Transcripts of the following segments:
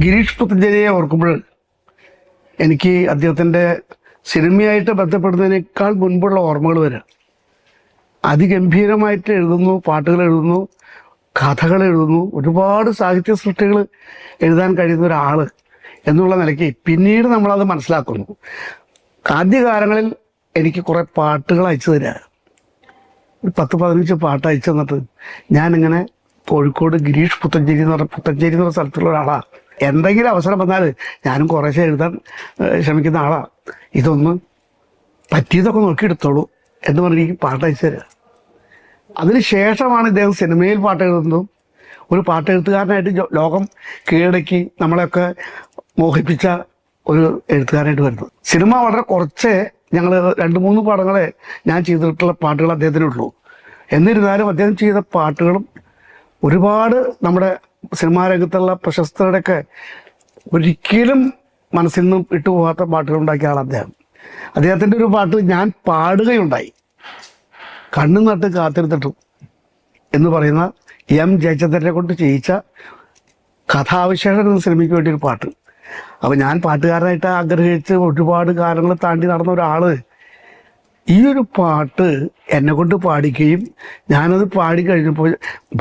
ഗിരീഷ് പുത്തഞ്ചേരിയെ ഓർക്കുമ്പോൾ എനിക്ക് അദ്ദേഹത്തിന്റെ സിനിമയായിട്ട് ബന്ധപ്പെടുന്നതിനേക്കാൾ മുൻപുള്ള ഓർമ്മകൾ വരാം അതിഗംഭീരമായിട്ട് എഴുതുന്നു പാട്ടുകൾ എഴുതുന്നു കഥകൾ എഴുതുന്നു ഒരുപാട് സാഹിത്യ സൃഷ്ടികൾ എഴുതാൻ കഴിയുന്ന ഒരാൾ എന്നുള്ള നിലയ്ക്ക് പിന്നീട് നമ്മളത് മനസ്സിലാക്കുന്നു. ആദ്യകാലങ്ങളിൽ എനിക്ക് കുറേ പാട്ടുകൾ അയച്ചു തരിക. ഒരു പത്ത് പതിനഞ്ച് പാട്ട് അയച്ചു തന്നിട്ട് ഞാനിങ്ങനെ കോഴിക്കോട് ഗിരീഷ് പുത്തഞ്ചേരി എന്ന് പറഞ്ഞ പുത്തഞ്ചേരി എന്ന് പറഞ്ഞ സ്ഥലത്തുള്ള ഒരാളാണ് എന്തെങ്കിലും അവസരം വന്നാൽ ഞാനും കുറേശ്ശെ എഴുതാൻ ശ്രമിക്കുന്ന ആളാണ് ഇതൊന്ന് പറ്റിയതൊക്കെ നോക്കിയെടുത്തോളൂ എന്ന് പറഞ്ഞ് എനിക്ക് പാട്ട് അയച്ചു തരിക അതിന് ശേഷമാണ് ഇദ്ദേഹം സിനിമയിൽ പാട്ട് എഴുതുന്നതും ഒരു പാട്ടെഴുത്തുകാരനായിട്ട് ലോകം കീഴടക്കി നമ്മളെയൊക്കെ മോഹിപ്പിച്ച ഒരു എഴുത്തുകാരനായിട്ട് വരുന്നത്. സിനിമ വളരെ കുറച്ച് ഞങ്ങൾ രണ്ട് മൂന്ന് പടങ്ങളെ ഞാൻ ചെയ്തിട്ടുള്ള പാട്ടുകൾ അദ്ദേഹത്തിനുള്ളൂ. എന്നിരുന്നാലും അദ്ദേഹം ചെയ്ത പാട്ടുകളും ഒരുപാട് നമ്മുടെ സിനിമാ രംഗത്തുള്ള പ്രശസ്തരുടെയൊക്കെ ഒരിക്കലും മനസ്സിൽ നിന്നും ഇട്ടുപോകാത്ത പാട്ടുകൾ ഉണ്ടാക്കിയ ആൾ അദ്ദേഹം. അദ്ദേഹത്തിന്റെ ഒരു പാട്ട് ഞാൻ പാടുകയുണ്ടായി. കണ്ണു നട്ട് കാത്തിരുത്തിട്ടും എന്ന് പറയുന്ന എം ജയചന്ദ്രനെ കൊണ്ട് ചെയ്യിച്ച കഥാവിശേഷം എന്ന സിനിമയ്ക്ക് വേണ്ടി ഒരു പാട്ട്. അപ്പോൾ ഞാൻ പാട്ടുകാരനായിട്ട് ആഗ്രഹിച്ച് ഒരുപാട് കാലങ്ങൾ താണ്ടി നടന്ന ഒരാൾ ഈ ഒരു പാട്ട് എന്നെ കൊണ്ട് പാടിക്കുകയും ഞാനത് പാടി കഴിഞ്ഞപ്പോൾ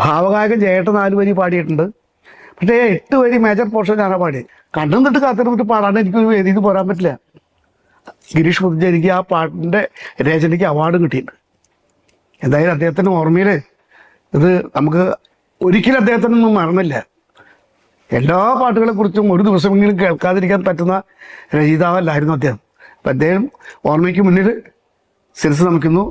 ഭാവഗായകൻ ചേട്ടൻ നാല് വരി പാടിയിട്ടുണ്ട്. പക്ഷേ എട്ട് വരി മേജർ പോർഷൻ ഞാനാ പാടി കണ്ണും തൊട്ട് കാത്തിരുന്നിട്ട് പാടാണ്ട് എനിക്കൊരു വേദിയിൽ പോരാൻ പറ്റില്ല. ഗിരീഷ് പുതുഞ്ചേരിക്ക് ആ പാട്ടിന്റെ രചനയ്ക്ക് അവാർഡ് കിട്ടിയിട്ടുണ്ട്. എന്തായാലും അദ്ദേഹത്തിന്റെ ഓർമ്മയിൽ ഇത് നമുക്ക് ഒരിക്കലും അദ്ദേഹത്തിനൊന്നും മറന്നില്ല. എല്ലാ പാട്ടുകളെ കുറിച്ചും ഒരു ദിവസമെങ്കിലും കേൾക്കാതിരിക്കാൻ പറ്റുന്ന രചയിതാവല്ലായിരുന്നു അദ്ദേഹം. അപ്പം അദ്ദേഹം ഓർമ്മയ്ക്ക് മുന്നിൽ ശിരസ് നമിക്കുന്നു.